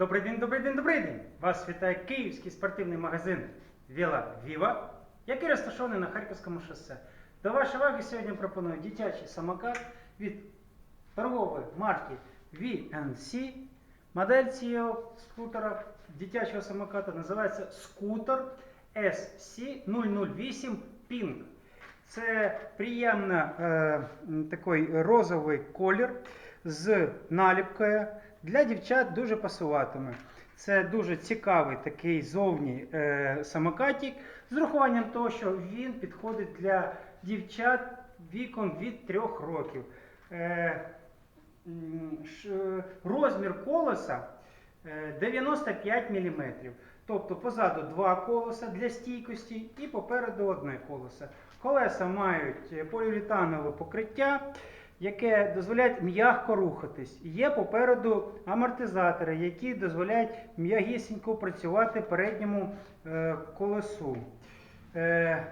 Добрий день, добрий день, добрий день! Вас вітає київський спортивний магазин Віла Віва, який розташований на Харківському шосе. До вашої уваги сьогодні пропоную дитячий самокат від торгової марки VNC. Модель цього скутера дитячого самоката називається скутер SC008 Pink. Це приємно е, такий розовий колір з наліпкою. Для дівчат дуже пасуватиме. Це дуже цікавий такий зовні е, самокатик з урахуванням того, що він підходить для дівчат віком від 3 років. Е, ш- розмір колеса е, 95 мм. Тобто позаду два колеса для стійкості і попереду одне колесо. Колеса мають е, поліуретанове покриття, яке дозволяє м'яко рухатись. Є попереду амортизатори, які дозволяють м'ягісінько працювати передньому е, колесу. Е,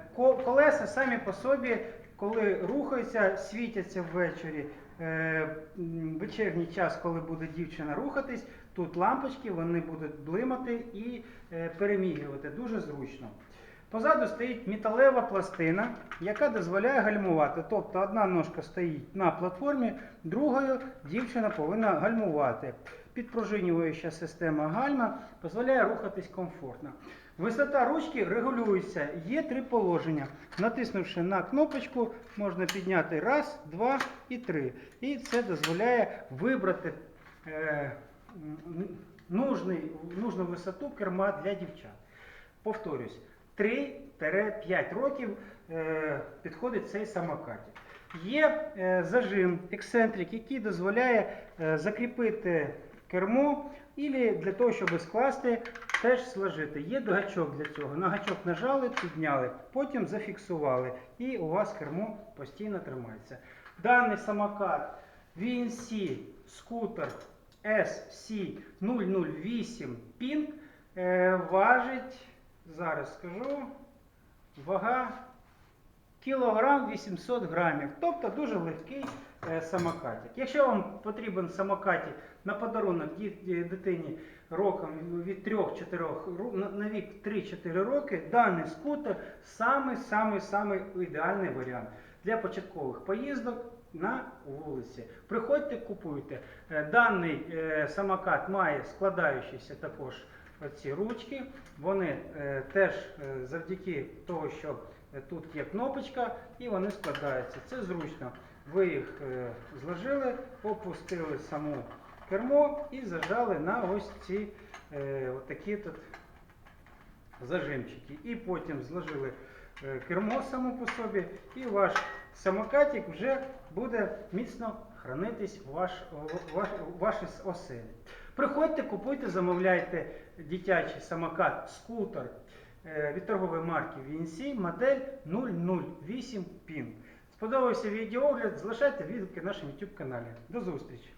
Колеса самі по собі, коли рухаються, світяться ввечері. Е, Вечірній час, коли буде дівчина рухатись, тут лампочки вони будуть блимати і е, перемігувати. Дуже зручно. Позаду стоїть металева пластина, яка дозволяє гальмувати. Тобто одна ножка стоїть на платформі, другою дівчина повинна гальмувати. Підпружинююча система гальма дозволяє рухатись комфортно. Висота ручки регулюється. Є три положення. Натиснувши на кнопочку, можна підняти раз, два і три. І це дозволяє вибрати е, нужний, нужну висоту керма для дівчат. Повторюсь, 3-5 років е, підходить цей самокатик. Є е, зажим, ексцентрик, який дозволяє е, закріпити кермо, і для того, щоб скласти, теж сложити. Є гачок для цього. На гачок нажали, підняли, потім зафіксували, і у вас кермо постійно тримається. Даний самокат VNC скутер SC008 Pink е, важить, зараз скажу, вага кілограм 800 грамів, тобто дуже легкий е, самокатик. Якщо вам потрібен самокатик на подарунок дитині роком від 3-4 на- вік 3-4 роки, даний скутер самий самий самий ідеальний варіант для початкових поїздок на вулиці. Приходьте, купуйте. Е, Даний е, самокат має складаючіся також ці ручки. Вони е, теж е, завдяки того, що е, тут є кнопочка, і вони складаються. Це зручно. Ви їх е, зложили, опустили саму кермо і зажали на ось ці е, отакі тут зажимчики. І потім зложили е, кермо само по собі, і ваш самокатик вже буде міцно хранитись в ваш, ваш, вашій оселі. Приходьте, купуйте, замовляйте дитячий самокат скутер е, від торгової марки VNC модель 008 PIN. Сподобався відеоогляд, залишайте відгуки на нашому YouTube каналі. До зустрічі!